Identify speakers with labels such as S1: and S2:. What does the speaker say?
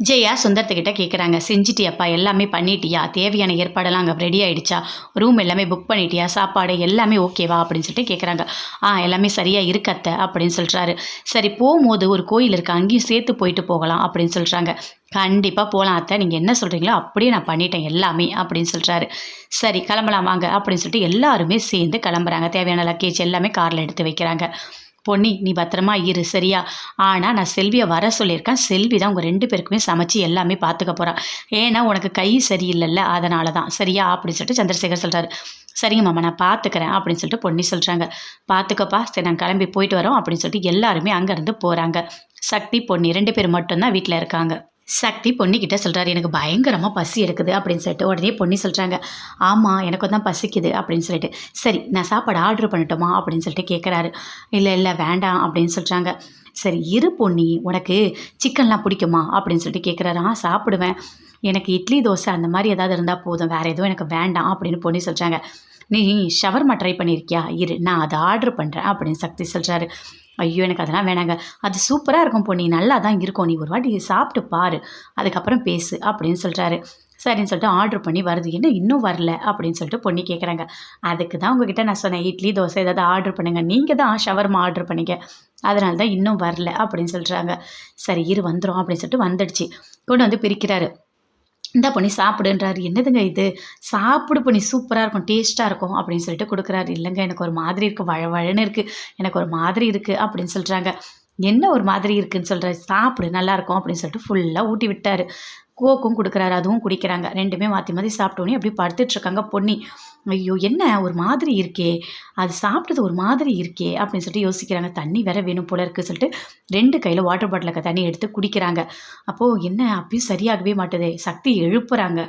S1: ஜெயா சுந்தரத்துக்கிட்ட கேட்குறாங்க செஞ்சிட்டியாப்பா எல்லாமே பண்ணிட்டியா? தேவையான ஏற்பாடெல்லாம் அங்கே ரெடி ஆகிடுச்சா ரூம் எல்லாமே புக் பண்ணிட்டியா? சாப்பாடு எல்லாமே ஓகேவா அப்படின்னு சொல்லிட்டு கேட்குறாங்க ஆ எல்லாமே சரியாக இருக்கத்த அப்படின்னு சொல்கிறாரு சரி போகும்போது ஒரு கோயில் இருக்குது அங்கேயும் சேர்த்து போயிட்டு போகலாம் அப்படின்னு சொல்கிறாங்க கண்டிப்பாக போகலாம் அத்தை. நீங்கள் என்ன சொல்கிறீங்களோ அப்படியே நான் பண்ணிட்டேன் எல்லாமே அப்படின்னு சொல்கிறாரு சரி கிளம்பலாம் வாங்க அப்படின்னு சொல்லிட்டு எல்லாருமே சேர்ந்து கிளம்புறாங்க. தேவையான லக்கேஜ் எல்லாமே காரில் எடுத்து வைக்கிறாங்க. பொன்னி நீ பத்திரமா இரு சரியா? ஆனால் நான் செல்வியை வர சொல்லியிருக்கேன். செல்வி தான் உங்கள் ரெண்டு பேருக்குமே சமைச்சு எல்லாமே பார்த்துக்க போகிறான் ஏன்னா உனக்கு கை சரியில்லைல்ல அதனால தான் சரியா? அப்படின்னு சொல்லிட்டு சந்திரசேகர் சொல்கிறாரு சரிங்க மாமா நான் பார்த்துக்கிறேன் அப்படின்னு சொல்லிட்டு பொன்னி சொல்கிறாங்க பார்த்துக்கப்பா சரி நான் கிளம்பி போயிட்டு வரோம் அப்படின்னு சொல்லிட்டு எல்லாருமே அங்கேருந்து போகிறாங்க சக்தி பொன்னி ரெண்டு பேர் மட்டும்தான் வீட்டில் இருக்காங்க. சக்தி பொன்னிக்கிட்ட சொல்கிறாரு எனக்கு பயங்கரமாக பசி எடுக்குது அப்படின்னு சொல்லிட்டு உடனே பொன்னி சொல்கிறாங்க ஆமாம் எனக்கு தான் பசிக்குது அப்படின்னு சொல்லிட்டு சரி நான் சாப்பாடு ஆர்டர் பண்ணட்டுமா? அப்படின்னு சொல்லிட்டு கேட்குறாரு இல்லை இல்லை வேண்டாம் அப்படின்னு சொல்கிறாங்க சரி இரு பொன்னி உனக்கு சிக்கன்லாம் பிடிக்குமா? அப்படின்னு சொல்லிட்டு கேட்குறாரு ஆ சாப்பிடுவேன் எனக்கு இட்லி தோசை அந்த மாதிரி ஏதாவது இருந்தால் போதும் வேறு எதுவும் எனக்கு வேண்டாம் அப்படின்னு பொன்னி சொல்கிறாங்க நீ ஷவர்மா ட்ரை பண்ணியிருக்கியா இரு நான் அதை ஆர்டர் பண்ணுறேன் அப்படின்னு சக்தி சொல்கிறாரு ஐயோ எனக்கு அதெல்லாம் வேணாங்க. அது சூப்பராக இருக்கும் பொன்னி. நல்லா தான் இருக்கும். நீ ஒரு வாட்டி சாப்பிட்டு பாரு. அதுக்கப்புறம் பேசு அப்படின்னு சொல்கிறாரு சரின்னு சொல்லிட்டு ஆர்டர் பண்ணி வருது. என்ன இன்னும் வரல அப்படின்னு சொல்லிட்டு பொண்ணி கேட்குறாங்க அதுக்கு தான் உங்ககிட்ட நான் சொன்னேன் இட்லி தோசை ஏதாவது ஆர்டர் பண்ணுங்க. நீங்கள் தான் ஷவர்மா ஆர்டர் பண்ணிங்க. அதனால தான் இன்னும் வரல அப்படின்னு சொல்கிறாங்க சரி இரு வந்துடும் அப்படின்னு சொல்லிட்டு வந்துடுச்சு. கொண்டு வந்து பிரிக்கிறாரு. இந்தா பண்ணி சாப்பிடுன்றாரு. என்னதுங்க இது? சாப்பிடு பண்ணி சூப்பராக இருக்கும் டேஸ்ட்டாக இருக்கும் அப்படின்னு சொல்லிட்டு கொடுக்குறாரு. இல்லைங்க எனக்கு ஒரு மாதிரி இருக்குது வழ வழன்னு இருக்குது எனக்கு ஒரு மாதிரி இருக்குது அப்படின்னு சொல்கிறாங்க என்ன ஒரு மாதிரி இருக்குன்னு சொல்கிறாரு சாப்பிடு நல்லாயிருக்கும் அப்படின்னு சொல்லிட்டு ஃபுல்லாக ஊட்டி விட்டார். கோக்கும் கொடுக்குறாரு அதுவும் குடிக்கிறாங்க. ரெண்டுமே மாற்றி மாற்றி சாப்பிட்டோன்னே அப்படியே படுத்துட்ருக்காங்க பொன்னி. ஐயோ என்ன? ஒரு மாதிரி இருக்கே. அது சாப்பிட்டது ஒரு மாதிரி இருக்கே அப்படின்னு சொல்லிட்டு யோசிக்கிறாங்க. தண்ணி வேற வேணும் போல இருக்குது சொல்லிட்டு ரெண்டு கையில் வாட்டர் பாட்டிலுக்கு தண்ணி எடுத்து குடிக்கிறாங்க. அப்போது என்ன? அப்பயும் சரியாகவே மாட்டுதே. சக்தி எழுப்புறாங்க.